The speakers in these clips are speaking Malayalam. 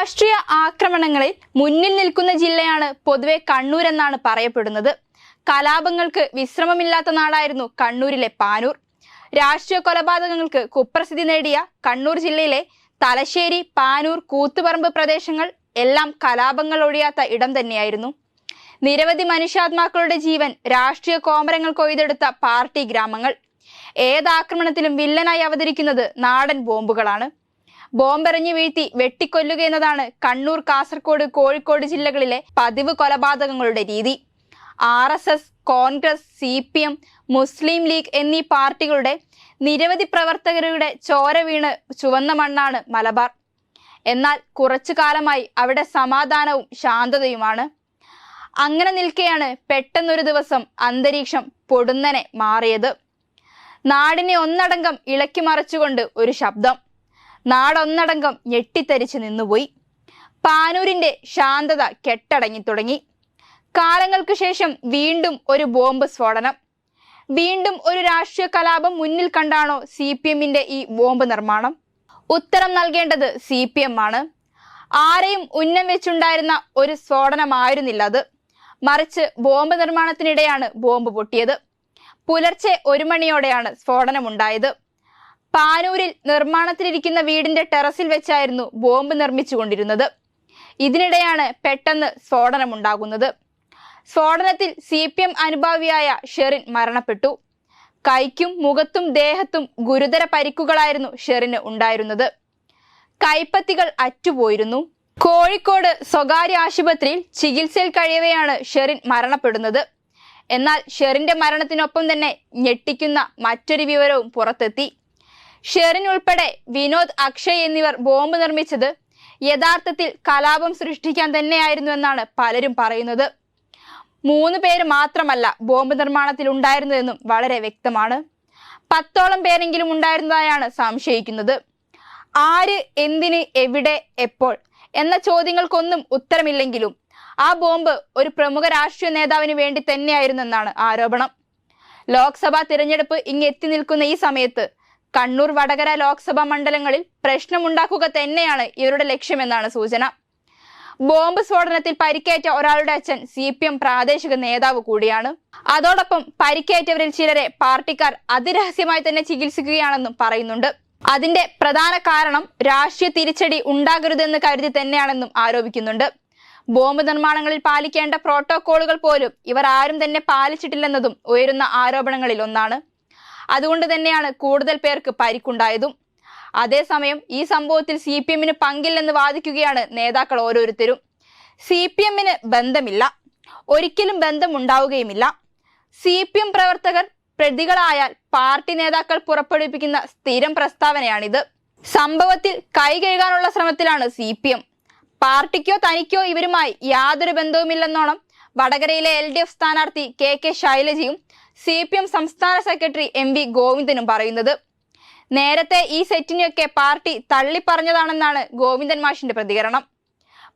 രാഷ്ട്രീയ ആക്രമണങ്ങളിൽ മുന്നിൽ നിൽക്കുന്ന ജില്ലയാണ് പൊതുവെ കണ്ണൂർ എന്നാണ് പറയപ്പെടുന്നത്. കലാപങ്ങൾക്ക് വിശ്രമമില്ലാത്ത നാടായിരുന്നു കണ്ണൂരിലെ പാനൂർ. രാഷ്ട്രീയ കൊലപാതകങ്ങൾക്ക് കുപ്രസിദ്ധി നേടിയ കണ്ണൂർ ജില്ലയിലെ തലശ്ശേരി പാനൂർ കൂത്തുപറമ്പ് പ്രദേശങ്ങൾ എല്ലാം കലാപങ്ങൾ ഒഴിയാത്ത ഇടം തന്നെയായിരുന്നു. നിരവധി മനുഷ്യാത്മാക്കളുടെ ജീവൻ രാഷ്ട്രീയ കോമരങ്ങൾ കൊയ്തെടുത്ത പാർട്ടി ഗ്രാമങ്ങൾ. ഏതാക്രമണത്തിലും വില്ലനായി അവതരിക്കുന്നത് നാടൻ ബോംബുകളാണ്. ബോംബെറിഞ്ഞു വീഴ്ത്തി വെട്ടിക്കൊല്ലുക എന്നതാണ് കണ്ണൂർ കാസർഗോഡ് കോഴിക്കോട് ജില്ലകളിലെ പതിവ് കൊലപാതകങ്ങളുടെ രീതി. R S S Congress C P M Muslim League എന്നീ പാർട്ടികളുടെ നിരവധി പ്രവർത്തകരുടെ ചോര വീണ് ചുവന്ന മണ്ണാണ് മലബാർ. എന്നാൽ കുറച്ചു കാലമായി അവിടെ സമാധാനവും ശാന്തതയുമാണ്. അങ്ങനെ നിൽക്കെയാണ് പെട്ടെന്നൊരു ദിവസം അന്തരീക്ഷം പൊടുന്നനെ മാറിയത്. നാടിനെ ഒന്നടങ്കം ഇളക്കി മറിച്ചുകൊണ്ട് ഒരു ശബ്ദം. നാടൊന്നടങ്കം ഞെട്ടിത്തരിച്ച് നിന്നുപോയി. പാനൂരിന്റെ ശാന്തത കെട്ടടങ്ങി തുടങ്ങി. കാലങ്ങൾക്ക് ശേഷം വീണ്ടും ഒരു ബോംബ് സ്ഫോടനം. വീണ്ടും ഒരു രാഷ്ട്രീയ കലാപം മുന്നിൽ കണ്ടാണോ സി പി എമ്മിന്റെ ഈ ബോംബ് നിർമ്മാണം? ഉത്തരം നൽകേണ്ടത് സി പി എം ആണ് ആരെയും ഉന്നം വെച്ചുണ്ടായിരുന്ന ഒരു സ്ഫോടനമായിരുന്നില്ല അത്. മറിച്ച് ബോംബ് നിർമ്മാണത്തിനിടെയാണ് ബോംബ് പൊട്ടിയത്. പുലർച്ചെ ഒരു മണിയോടെയാണ് സ്ഫോടനമുണ്ടായത്. പാനൂരിൽ നിർമ്മാണത്തിലിരിക്കുന്ന വീടിന്റെ ടെറസിൽ വെച്ചായിരുന്നു ബോംബ് നിർമ്മിച്ചുകൊണ്ടിരുന്നത്. ഇതിനിടെയാണ് പെട്ടെന്ന് സ്ഫോടനമുണ്ടാകുന്നത്. സ്ഫോടനത്തിൽ സി പി എം അനുഭാവിയായ ഷെറിൻ മരണപ്പെട്ടു. കൈക്കും മുഖത്തും ദേഹത്തും ഗുരുതര പരിക്കുകളായിരുന്നു ഷെറിന് ഉണ്ടായിരുന്നത്. കൈപ്പത്തികൾ അറ്റുപോയിരുന്നു. കോഴിക്കോട് സ്വകാര്യ ആശുപത്രിയിൽ ചികിത്സയിൽ കഴിയവെയാണ് ഷെറിൻ മരണപ്പെടുന്നത്. എന്നാൽ ഷെറിന്റെ മരണത്തിനൊപ്പം തന്നെ ഞെട്ടിക്കുന്ന മറ്റൊരു വിവരവും പുറത്തെത്തി. ഷെറിൻ ഉൾപ്പെടെ വിനോദ് അക്ഷയ് എന്നിവർ ബോംബ് നിർമ്മിച്ചത് യഥാർത്ഥത്തിൽ കലാപം സൃഷ്ടിക്കാൻ തന്നെയായിരുന്നു എന്നാണ് പലരും പറയുന്നത്. മൂന്ന് പേര് മാത്രമല്ല ബോംബ് നിർമ്മാണത്തിൽ ഉണ്ടായിരുന്നതെന്നും വളരെ വ്യക്തമാണ്. പത്തോളം പേരെങ്കിലും ഉണ്ടായിരുന്നതായാണ് സംശയിക്കുന്നത്. ആര് എന്തിന് എവിടെ എപ്പോൾ എന്ന ചോദ്യങ്ങൾക്കൊന്നും ഉത്തരമില്ലെങ്കിലും ആ ബോംബ് ഒരു പ്രമുഖ രാഷ്ട്രീയ നേതാവിന് വേണ്ടി തന്നെയായിരുന്നെന്നാണ് ആരോപണം. ലോക്സഭാ തിരഞ്ഞെടുപ്പ് ഇങ്ങെത്തി നിൽക്കുന്ന ഈ സമയത്ത് കണ്ണൂർ വടകര ലോക്സഭാ മണ്ഡലങ്ങളിൽ പ്രശ്നമുണ്ടാക്കുക തന്നെയാണ് ഇവരുടെ ലക്ഷ്യമെന്നാണ് സൂചന. ബോംബ് സ്ഫോടനത്തിൽ പരിക്കേറ്റ ഒരാളുടെ അച്ഛൻ സി പി എം പ്രാദേശിക നേതാവ് കൂടിയാണ്. അതോടൊപ്പം പരിക്കേറ്റവരിൽ ചിലരെ പാർട്ടിക്കാർ അതിരഹസ്യമായി തന്നെ ചികിത്സിക്കുകയാണെന്നും പറയുന്നുണ്ട്. അതിന്റെ പ്രധാന കാരണം രാഷ്ട്രീയ തിരിച്ചടി ഉണ്ടാകരുതെന്ന് കരുതി തന്നെയാണെന്നും ആരോപിക്കുന്നുണ്ട്. ബോംബ് നിർമ്മാണങ്ങളിൽ പാലിക്കേണ്ട പ്രോട്ടോകോളുകൾ പോലും ഇവർ ആരും തന്നെ പാലിച്ചിട്ടില്ലെന്നതും ഉയരുന്ന ആരോപണങ്ങളിൽ ഒന്നാണ്. അതുകൊണ്ട് തന്നെയാണ് കൂടുതൽ പേർക്ക് പരിക്കുണ്ടായതും. അതേസമയം ഈ സംഭവത്തിൽ സി പി എമ്മിന് പങ്കില്ലെന്ന് വാദിക്കുകയാണ് നേതാക്കൾ ഓരോരുത്തരും. സി പി എമ്മിന് ബന്ധമില്ല. ഒരിക്കലും ബന്ധമുണ്ടാവുകയുമില്ല. സി പി എം പ്രവർത്തകർ പ്രതികളായാൽ പാർട്ടി നേതാക്കൾ പുറപ്പെടുവിപ്പിക്കുന്ന സ്ഥിരം പ്രസ്താവനയാണിത്. സംഭവത്തിൽ കൈ കഴുകാനുള്ള ശ്രമത്തിലാണ് സി പി എം. പാർട്ടിക്കോ തനിക്കോ ഇവരുമായി യാതൊരു ബന്ധവുമില്ലെന്നോണം വടകരയിലെ എൽ ഡി എഫ് സ്ഥാനാർത്ഥി കെ കെ ശൈലജയും സി പി എം സംസ്ഥാന സെക്രട്ടറി എം വി ഗോവിന്ദനും പറയുന്നത്. നേരത്തെ ഈ സെറ്റിനെയൊക്കെ പാർട്ടി തള്ളിപ്പറഞ്ഞതാണെന്നാണ് ഗോവിന്ദൻ മാഷിന്റെ പ്രതികരണം.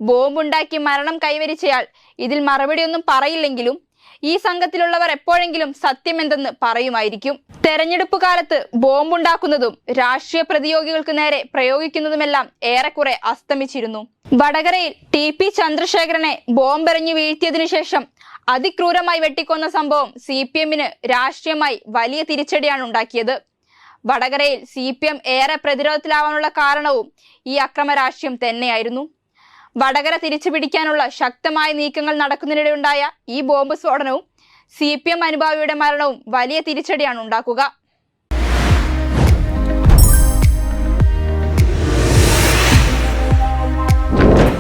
ബോംബുണ്ടാക്കി മരണം കൈവരിച്ചയാൾ ഇതിൽ മറുപടിയൊന്നും പറയില്ലെങ്കിലും ഈ സംഘത്തിലുള്ളവർ എപ്പോഴെങ്കിലും സത്യമെന്തെന്ന് പറയുമായിരിക്കും. തെരഞ്ഞെടുപ്പ് കാലത്ത് ബോംബുണ്ടാക്കുന്നതും രാഷ്ട്രീയ പ്രതിയോഗികൾക്ക് നേരെ പ്രയോഗിക്കുന്നതുമെല്ലാം ഏറെക്കുറെ അസ്തമിച്ചിരുന്നു. വടകരയിൽ ടി പി ചന്ദ്രശേഖരനെ ബോംബെറിഞ്ഞു വീഴ്ത്തിയതിനു ശേഷം അതിക്രൂരമായി വെട്ടിക്കൊന്ന സംഭവം സി പി എമ്മിന് രാഷ്ട്രീയമായി വലിയ തിരിച്ചടിയാണ് ഉണ്ടാക്കിയത്. വടകരയിൽ സി പി എം ഏറെ പ്രതിരോധത്തിലാവാനുള്ള കാരണവും ഈ അക്രമ രാഷ്ട്രീയം തന്നെയായിരുന്നു. വടകര തിരിച്ചു പിടിക്കാനുള്ള ശക്തമായ നീക്കങ്ങൾ നടക്കുന്നതിനിടെയുണ്ടായ ഈ ബോംബ് സ്ഫോടനവും സി പി എം അനുഭാവിയുടെ മരണവും വലിയ തിരിച്ചടിയാണ് ഉണ്ടാക്കുക.